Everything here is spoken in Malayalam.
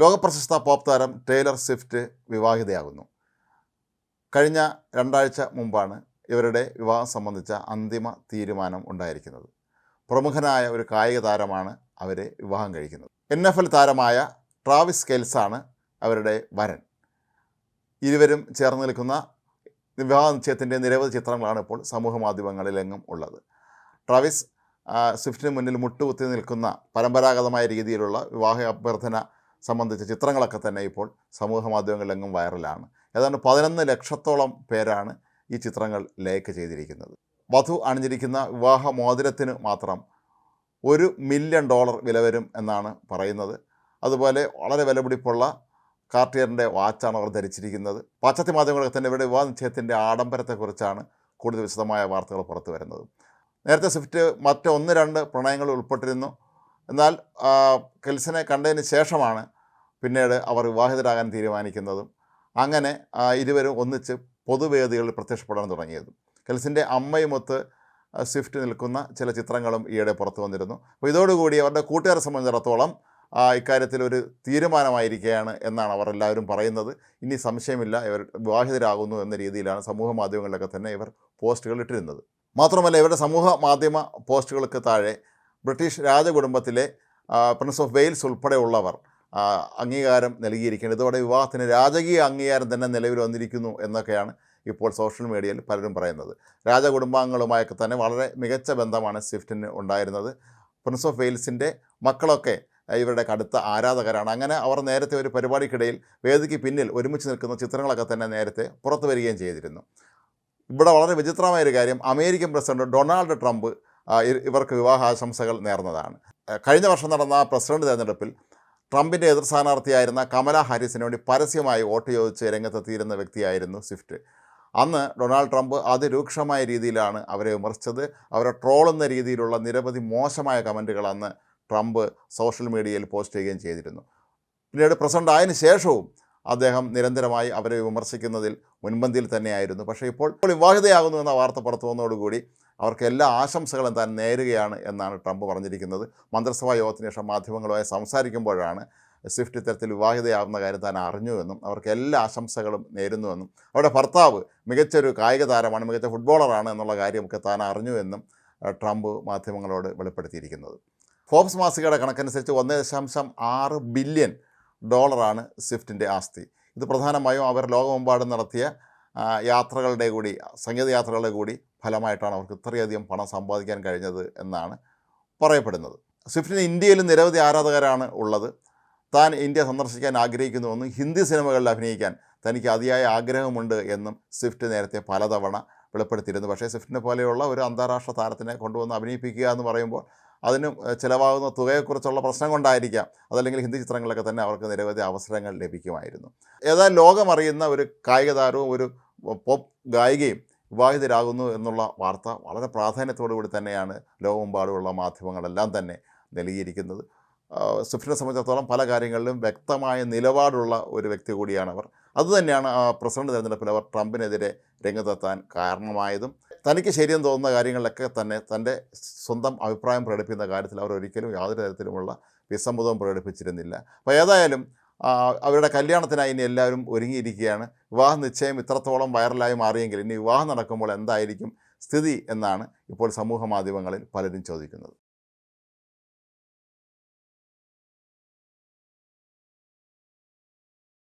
ലോകപ്രശസ്ത പോപ്പ് താരം ടേലർ സ്വിഫ്റ്റ് വിവാഹിതയാകുന്നു. കഴിഞ്ഞ രണ്ടാഴ്ച മുമ്പാണ് ഇവരുടെ വിവാഹം സംബന്ധിച്ച അന്തിമ തീരുമാനം ഉണ്ടായിരിക്കുന്നത്. പ്രമുഖനായ ഒരു കായിക താരമാണ് അവരെ വിവാഹം കഴിക്കുന്നത്. എൻ എഫ് എൽ താരമായ ട്രാവിസ് കെൽസാണ് അവരുടെ വരൻ. ഇരുവരും ചേർന്ന് നിൽക്കുന്ന വിവാഹ നിശ്ചയത്തിന്റെ നിരവധി ചിത്രങ്ങളാണ് ഇപ്പോൾ സമൂഹ മാധ്യമങ്ങളിലെങ്ങും ഉള്ളത്. ട്രാവിസ് സ്വിഫ്റ്റിന് മുന്നിൽ മുട്ടുകുത്തി നിൽക്കുന്ന പരമ്പരാഗതമായ രീതിയിലുള്ള വിവാഹ അഭ്യർത്ഥന സംബന്ധിച്ച ചിത്രങ്ങളൊക്കെ തന്നെ ഇപ്പോൾ സമൂഹ മാധ്യമങ്ങളിലെങ്ങും വൈറലാണ്. ഏതാണ്ട് പതിനൊന്ന് ലക്ഷത്തോളം പേരാണ് ഈ ചിത്രങ്ങൾ ലൈക്ക് ചെയ്തിരിക്കുന്നത്. വധു അണിഞ്ഞിരിക്കുന്ന വിവാഹ മോതിരത്തിന് മാത്രം ഒരു മില്യൺ ഡോളർ വില വരും എന്നാണ് പറയുന്നത്. അതുപോലെ വളരെ വിലപിടിപ്പുള്ള കാർട്ടിയറിന്റെ വാച്ചാണ് അവർ ധരിച്ചിരിക്കുന്നത്. പാശ്ചാത്യ മാധ്യമങ്ങളൊക്കെ തന്നെ ഇവിടെ വിവാഹ നിശ്ചയത്തിന്റെ ആഡംബരത്തെക്കുറിച്ചാണ് കൂടുതൽ വിശദമായ വാർത്തകൾ പുറത്തു വരുന്നത്. നേരത്തെ സ്വിഫ്റ്റ് മറ്റൊന്ന് രണ്ട് പ്രണയങ്ങൾ ഉൾപ്പെട്ടിരുന്നു. എന്നാൽ കെൽസിനെ കണ്ടതിന് ശേഷമാണ് പിന്നീട് അവർ വിവാഹിതരാകാൻ തീരുമാനിക്കുന്നതും അങ്ങനെ ഇരുവരും ഒന്നിച്ച് പൊതുവേദികളിൽ പ്രത്യക്ഷപ്പെടാൻ തുടങ്ങിയതും. കെൽസിന്റെ അമ്മയുമൊത്ത് സ്വിഫ്റ്റ് നിൽക്കുന്ന ചില ചിത്രങ്ങളും ഈയിടെ പുറത്തു വന്നിരുന്നു. അപ്പോൾ ഇതോടുകൂടി അവരുടെ കൂട്ടുകാരെ സംബന്ധിച്ചിടത്തോളം ഇക്കാര്യത്തിൽ ഒരു തീരുമാനമായിരിക്കുകയാണ് എന്നാണ് അവർ എല്ലാവരും പറയുന്നത്. ഇനി സംശയമില്ല ഇവർ വിവാഹിതരാകുന്നു എന്ന രീതിയിലാണ് സമൂഹ മാധ്യമങ്ങളിലൊക്കെ തന്നെ ഇവർ പോസ്റ്റുകൾ ഇട്ടിരുന്നത്. മാത്രമല്ല ഇവരുടെ സമൂഹ മാധ്യമ പോസ്റ്റുകൾക്ക് താഴെ ബ്രിട്ടീഷ് രാജകുടുംബത്തിലെ പ്രിൻസ് ഓഫ് വെയിൽസ് ഉൾപ്പെടെയുള്ളവർ അംഗീകാരം നൽകിയിരിക്കുന്നത്. ഇതോടെ വിവാഹത്തിന് രാജകീയ അംഗീകാരം തന്നെ നിലവിൽ വന്നിരിക്കുന്നു എന്നൊക്കെയാണ് ഇപ്പോൾ സോഷ്യൽ മീഡിയയിൽ പലരും പറയുന്നത്. രാജകുടുംബാംഗങ്ങളുമായൊക്കെ തന്നെ വളരെ മികച്ച ബന്ധമാണ് സ്വിഫ്റ്റിന് ഉണ്ടായിരുന്നത്. പ്രിൻസ് ഓഫ് വെയിൽസിന്റെ മക്കളൊക്കെ ഇവരുടെ കടുത്ത ആരാധകരാണ്. അങ്ങനെ അവർ നേരത്തെ ഒരു പരിപാടിക്കിടയിൽ വേദിക്ക് പിന്നിൽ ഒരുമിച്ച് നിൽക്കുന്ന ചിത്രങ്ങളൊക്കെ തന്നെ നേരത്തെ പുറത്തു വരികയും ചെയ്തിരുന്നു. ഇവിടെ വളരെ വിചിത്രമായ ഒരു കാര്യം അമേരിക്കൻ പ്രസിഡന്റ് ഡൊണാൾഡ് ട്രംപ് ഇവർക്ക് വിവാഹ ഇവർക്ക് വിവാഹാശംസകൾ നേർന്നതാണ്. കഴിഞ്ഞ വർഷം നടന്ന പ്രസിഡന്റ് തെരഞ്ഞെടുപ്പിൽ ട്രംപിന്റെ എതിർ സ്ഥാനാർത്ഥിയായിരുന്ന കമല ഹാരിസിന് വേണ്ടി പരസ്യമായി വോട്ട് ചോദിച്ച് രംഗത്തെത്തിയിരുന്ന വ്യക്തിയായിരുന്നു സ്വിഫ്റ്റ്. അന്ന് ഡൊണാൾഡ് ട്രംപ് അതിരൂക്ഷമായ രീതിയിലാണ് അവരെ വിമർശിച്ചത്. അവരെ ട്രോളുന്ന രീതിയിലുള്ള നിരവധി മോശമായ കമന്റുകൾ അന്ന് ട്രംപ് സോഷ്യൽ മീഡിയയിൽ പോസ്റ്റ് ചെയ്യുകയും ചെയ്തിരുന്നു. പിന്നീട് പ്രസിഡന്റ് ആയതിനു ശേഷവും അദ്ദേഹം നിരന്തരമായി അവരെ വിമർശിക്കുന്നതിൽ മുൻപന്തിയിൽ തന്നെയായിരുന്നു. പക്ഷേ ഇപ്പോൾ ഇപ്പോൾ വിവാഹിതയാകുന്നു എന്ന വാർത്ത പുറത്തു വന്നതോടുകൂടി അവർക്ക് എല്ലാ ആശംസകളും താൻ നേരുകയാണ് എന്നാണ് ട്രംപ് പറഞ്ഞിരിക്കുന്നത്. മന്ത്രിസഭാ യോഗത്തിന് ശേഷം മാധ്യമങ്ങളുമായി സംസാരിക്കുമ്പോഴാണ് സ്വിഫ്റ്റ് ഇത്തരത്തിൽ വിവാഹിതയാവുന്ന കാര്യം താൻ അറിഞ്ഞുവെന്നും അവർക്ക് എല്ലാ ആശംസകളും നേരുന്നുവെന്നും അവരുടെ ഭർത്താവ് മികച്ചൊരു കായിക താരമാണ് മികച്ച ഫുട്ബോളറാണ് എന്നുള്ള കാര്യമൊക്കെ താൻ അറിഞ്ഞുവെന്നും ട്രംപ് മാധ്യമങ്ങളോട് വെളിപ്പെടുത്തിയിരിക്കുന്നത്. ഫോബ്സ് മാസികയുടെ കണക്കനുസരിച്ച് ഒന്ന് ദശാംശം ആറ് ബില്യൺ ഡോളറാണ് സ്വിഫ്റ്റിന്റെ ആസ്തി. ഇത് പ്രധാനമായും അവർ ലോകമെമ്പാടും നടത്തിയ യാത്രകളുടെ കൂടി സംഗീത യാത്രകളുടെ കൂടി ഫലമായിട്ടാണ് അവർക്ക് ഇത്രയധികം പണം സമ്പാദിക്കാൻ കഴിഞ്ഞത് എന്നാണ് പറയപ്പെടുന്നത്. സ്വിഫ്റ്റിന് ഇന്ത്യയിൽ നിരവധി ആരാധകരാണ് ഉള്ളത്. താൻ ഇന്ത്യ സന്ദർശിക്കാൻ ആഗ്രഹിക്കുന്നുവെന്നും ഹിന്ദി സിനിമകളിൽ അഭിനയിക്കാൻ തനിക്ക് അതിയായ ആഗ്രഹമുണ്ട് എന്നും സ്വിഫ്റ്റ് നേരത്തെ പലതവണ വെളിപ്പെടുത്തിയിരുന്നു. പക്ഷേ സ്വിഫ്റ്റിനെ പോലെയുള്ള ഒരു അന്താരാഷ്ട്ര താരത്തിനെ കൊണ്ടുവന്ന് അഭിനയിപ്പിക്കുക എന്ന് പറയുമ്പോൾ അതിന് ചിലവാകുന്ന തുകയെക്കുറിച്ചുള്ള പ്രശ്നം കൊണ്ടായിരിക്കാം. അതല്ലെങ്കിൽ ഹിന്ദി ചിത്രങ്ങളിലൊക്കെ തന്നെ അവർക്ക് നിരവധി അവസരങ്ങൾ ലഭിക്കുമായിരുന്നു. ഏതായാലും ലോകമറിയുന്ന ഒരു കായിക താരവും ഒരു പോപ്പ് ഗായികയും വിവാഹിതരാകുന്നു എന്നുള്ള വാർത്ത വളരെ പ്രാധാന്യത്തോടു കൂടി തന്നെയാണ് ലോകമെമ്പാടുമുള്ള മാധ്യമങ്ങളെല്ലാം തന്നെ നൽകിയിരിക്കുന്നത്. സുഫിനെ സംബന്ധിച്ചിടത്തോളം പല കാര്യങ്ങളിലും വ്യക്തമായ നിലപാടുള്ള ഒരു വ്യക്തി കൂടിയാണ് അവർ. അതുതന്നെയാണ് ആ പ്രസിഡന്റ് തെരഞ്ഞെടുപ്പിൽ അവർ ട്രംപിനെതിരെ രംഗത്തെത്താൻ കാരണമായതും. തനിക്ക് ശരിയെന്ന് തോന്നുന്ന കാര്യങ്ങളിലൊക്കെ തന്നെ തന്റെ സ്വന്തം അഭിപ്രായം പ്രകടിപ്പിക്കുന്ന കാര്യത്തിൽ അവർ ഒരിക്കലും യാതൊരു തരത്തിലുമുള്ള വിസമ്മതവും പ്രകടിപ്പിച്ചിരുന്നില്ല. അപ്പോൾ ഏതായാലും അവരുടെ കല്യാണത്തിനായി ഇനി എല്ലാവരും ഒരുങ്ങിയിരിക്കുകയാണ്. വിവാഹ നിശ്ചയം ഇത്രത്തോളം വൈറലായി മാറിയെങ്കിൽ ഇനി വിവാഹം നടക്കുമ്പോൾ എന്തായിരിക്കും സ്ഥിതി എന്നാണ് ഇപ്പോൾ സമൂഹ മാധ്യമങ്ങളിൽ പലരും ചോദിക്കുന്നത്.